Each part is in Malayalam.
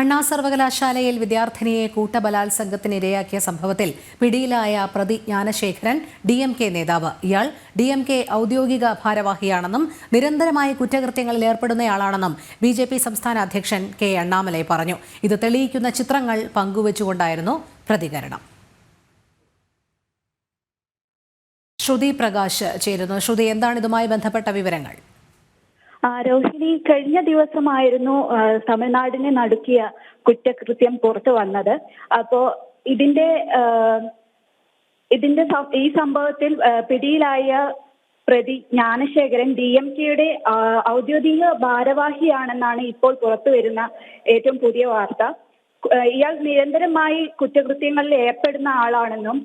അണ്ണാ സർവകലാശാലയിൽ വിദ്യാർത്ഥിനിയെ കൂട്ടബലാത്സംഗത്തിനിരയാക്കിയ സംഭവത്തിൽ പിടിയിലായ പ്രതി ജ്ഞാനശേഖരൻ ഡി എം കെ നേതാവ്. ഇയാൾ ഡി എം കെ ഔദ്യോഗിക ഭാരവാഹിയാണെന്നും നിരന്തരമായ കുറ്റകൃത്യങ്ങളിൽ ഏർപ്പെടുന്നയാളാണെന്നും ബി ജെ പി സംസ്ഥാന അധ്യക്ഷൻ കെ അണ്ണാമലൈ പറഞ്ഞു. ഇത് തെളിയിക്കുന്ന ചിത്രങ്ങൾ പങ്കുവച്ചുകൊണ്ടായിരുന്നു പ്രതികരണം. ശ്രുതി പ്രകാശ് ചേരുന്നു. ശ്രുതി എന്താണ് ഇതുമായി ബന്ധപ്പെട്ട വിവരങ്ങൾ? രോഹിണി കഴിഞ്ഞ ദിവസമായിരുന്നു തമിഴ്നാടിനെ നടുക്കിയ കുറ്റകൃത്യം പുറത്തു വന്നത്. അപ്പോ ഇതിന്റെ ഇതിന്റെ ഈ സംഭവത്തിൽ പിടിയിലായ പ്രതി ജ്ഞാനശേഖരൻ ഡി എം കെയുടെ ഔദ്യോഗിക ഭാരവാഹിയാണെന്നാണ് ഇപ്പോൾ പുറത്തു വരുന്ന ഏറ്റവും പുതിയ വാർത്ത. ഇയാൾ നിരന്തരമായി കുറ്റകൃത്യങ്ങളിൽ ഏർപ്പെടുന്ന ആളാണെന്നും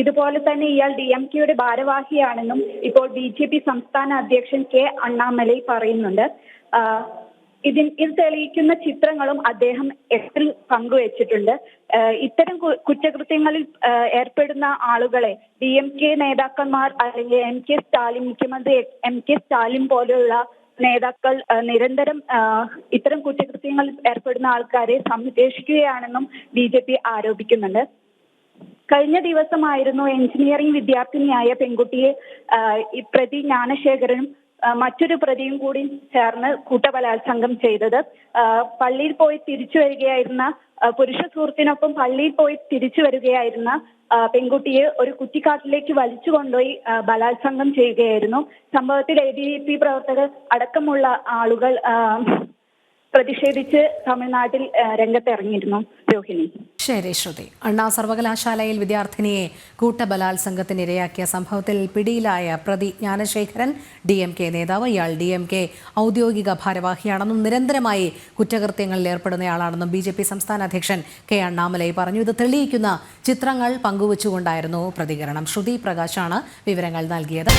ഇതുപോലെ തന്നെ ഇയാൾ ഡി എം കെയുടെ ഭാരവാഹിയാണെന്നും ഇപ്പോൾ ബി ജെ പി സംസ്ഥാന അധ്യക്ഷൻ കെ അണ്ണാമലൈ പറയുന്നുണ്ട്. ഇതിൽ ഇത് തെളിയിക്കുന്ന ചിത്രങ്ങളും അദ്ദേഹം എട്ടിൽ പങ്കുവച്ചിട്ടുണ്ട്. ഇത്തരം കുറ്റകൃത്യങ്ങളിൽ ഏർപ്പെടുന്ന ആളുകളെ ഡി എം കെ നേതാക്കന്മാർ അല്ലെങ്കിൽ എം കെ സ്റ്റാലിൻ മുഖ്യമന്ത്രി എം കെ സ്റ്റാലിൻ പോലെയുള്ള നേതാക്കൾ നിരന്തരം ഇത്തരം കുറ്റകൃത്യങ്ങളിൽ ഏർപ്പെടുന്ന ആൾക്കാരെ സംരക്ഷിക്കുകയാണെന്നും ബി ആരോപിക്കുന്നുണ്ട്. കഴിഞ്ഞ ദിവസമായിരുന്നു എഞ്ചിനീയറിംഗ് വിദ്യാർത്ഥിനിയായ പെൺകുട്ടിയെ പ്രതി ജ്ഞാനശേഖരനും മറ്റൊരു പ്രതിയും കൂടി ചേർന്ന് കൂട്ടബലാത്സംഗം ചെയ്തത്. പള്ളിയിൽ പോയി തിരിച്ചു വരികയായിരുന്ന പുരുഷ സുഹൃത്തിനൊപ്പം പള്ളിയിൽ പോയി തിരിച്ചു വരികയായിരുന്ന പെൺകുട്ടിയെ ഒരു കുറ്റിക്കാട്ടിലേക്ക് വലിച്ചു കൊണ്ടുപോയി ബലാത്സംഗം ചെയ്യുകയായിരുന്നു. സംഭവത്തിൽ എ ഡി പി പ്രവർത്തകർ അടക്കമുള്ള ആളുകൾ പ്രതിഷേധിച്ച് തമിഴ്നാട്ടിൽ രംഗത്തിറങ്ങിയിരുന്നു രോഹിണി. ശരി ശ്രുതി. അണ്ണാ സർവകലാശാലയിൽ വിദ്യാർത്ഥിനിയെ കൂട്ടബലാത്സംഗത്തിന് ഇരയാക്കിയ സംഭവത്തിൽ പിടിയിലായ പ്രതി ജ്ഞാനശേഖരൻ ഡി എം കെ നേതാവ്. ഇയാൾ ഡി എം കെ ഔദ്യോഗിക ഭാരവാഹിയാണെന്നും നിരന്തരമായി കുറ്റകൃത്യങ്ങളിൽ ഏർപ്പെടുന്നയാളാണെന്നും ബി ജെ പി സംസ്ഥാന അധ്യക്ഷൻ കെ അണ്ണാമലൈ പറഞ്ഞു. ഇത് തെളിയിക്കുന്ന ചിത്രങ്ങൾ പങ്കുവച്ചുകൊണ്ടായിരുന്നു പ്രതികരണം. ശ്രുതി പ്രകാശാണ് വിവരങ്ങൾ നൽകിയത്.